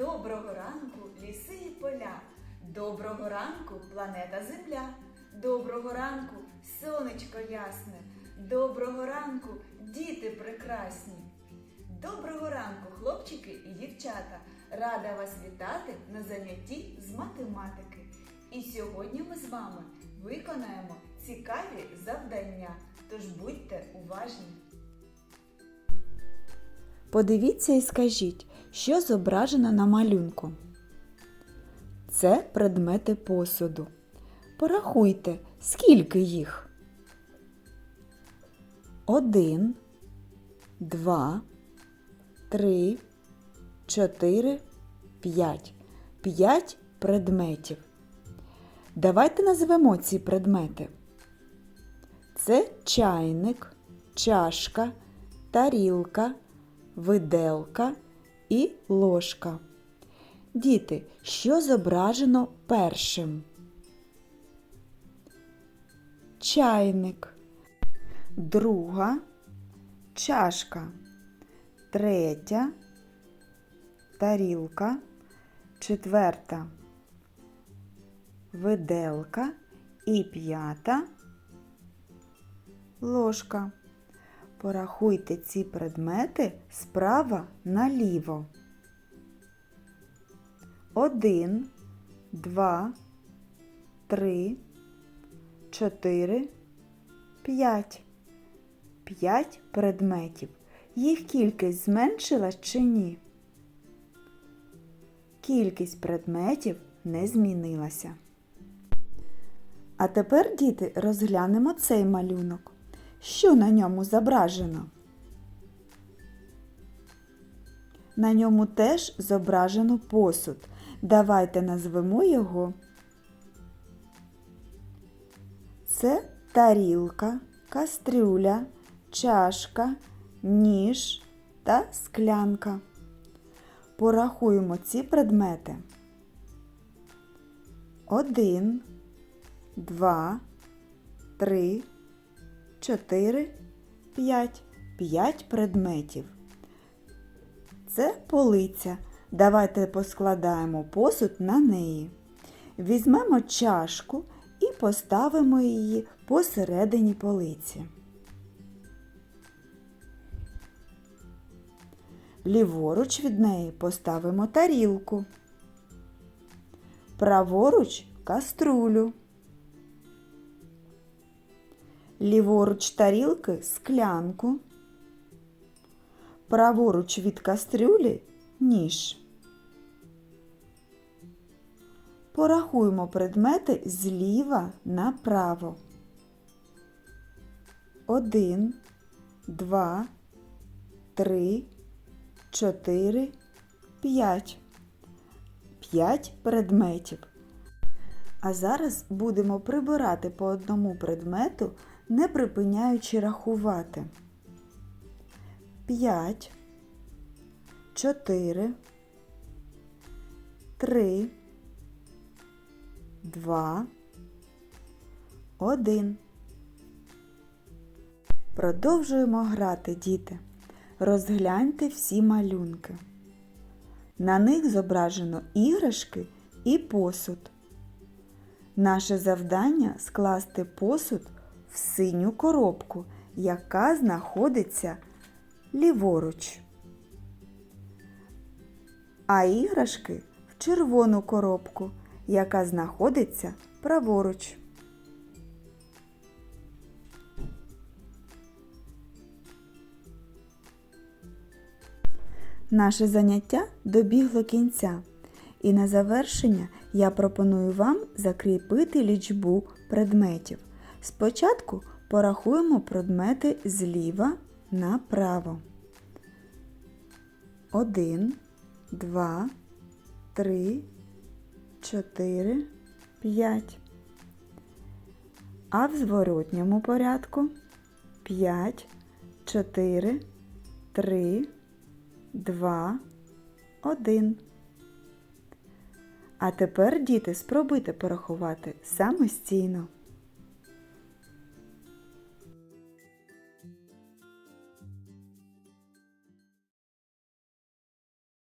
Доброго ранку, ліси і поля. Доброго ранку, планета Земля. Доброго ранку, сонечко ясне. Доброго ранку, діти прекрасні. Доброго ранку, хлопчики і дівчата. Рада вас вітати на занятті з математики. І сьогодні ми з вами виконаємо цікаві завдання. Тож будьте уважні. Подивіться і скажіть, що зображено на малюнку. Це предмети посуду. Порахуйте, скільки їх. Один, два, три, чотири, п'ять. П'ять предметів. Давайте назвемо ці предмети. Це чайник, чашка, тарілка, виделка і ложка. Діти, що зображено першим? Чайник, друга чашка, третя тарілка, четверта виделка і п'ята ложка. Порахуйте ці предмети справа наліво. Один, два, три, чотири, п'ять. П'ять предметів. Їх кількість зменшилась чи ні? Кількість предметів не змінилася. А тепер, діти, розглянемо цей малюнок. Що на ньому зображено? На ньому теж зображено посуд. Давайте назвемо його. Це тарілка, кастрюля, чашка, ніж та склянка. Порахуємо ці предмети. Один, два, три, чотири, п'ять. П'ять предметів. Це полиця. Давайте поскладаємо посуд на неї. Візьмемо чашку і поставимо її посередині полиці. Ліворуч від неї поставимо тарілку. Праворуч каструлю. Ліворуч тарілки склянку. Праворуч від кастрюлі ніж. Порахуємо предмети зліва направо. Один, два, три, чотири, п'ять. П'ять предметів. А зараз будемо прибирати по одному предмету, не припиняючи рахувати. П'ять, чотири, три, два, один. Продовжуємо грати, діти. Розгляньте всі малюнки. На них зображено іграшки і посуд. Наше завдання скласти посуд в синю коробку, яка знаходиться ліворуч. А іграшки в червону коробку, яка знаходиться праворуч. Наше заняття добігло кінця. І на завершення я пропоную вам закріпити лічбу предметів. Спочатку порахуємо предмети зліва направо. Один, два, три, чотири, п'ять. А в зворотньому порядку п'ять, чотири, три, два, один. А тепер, діти, спробуйте порахувати самостійно.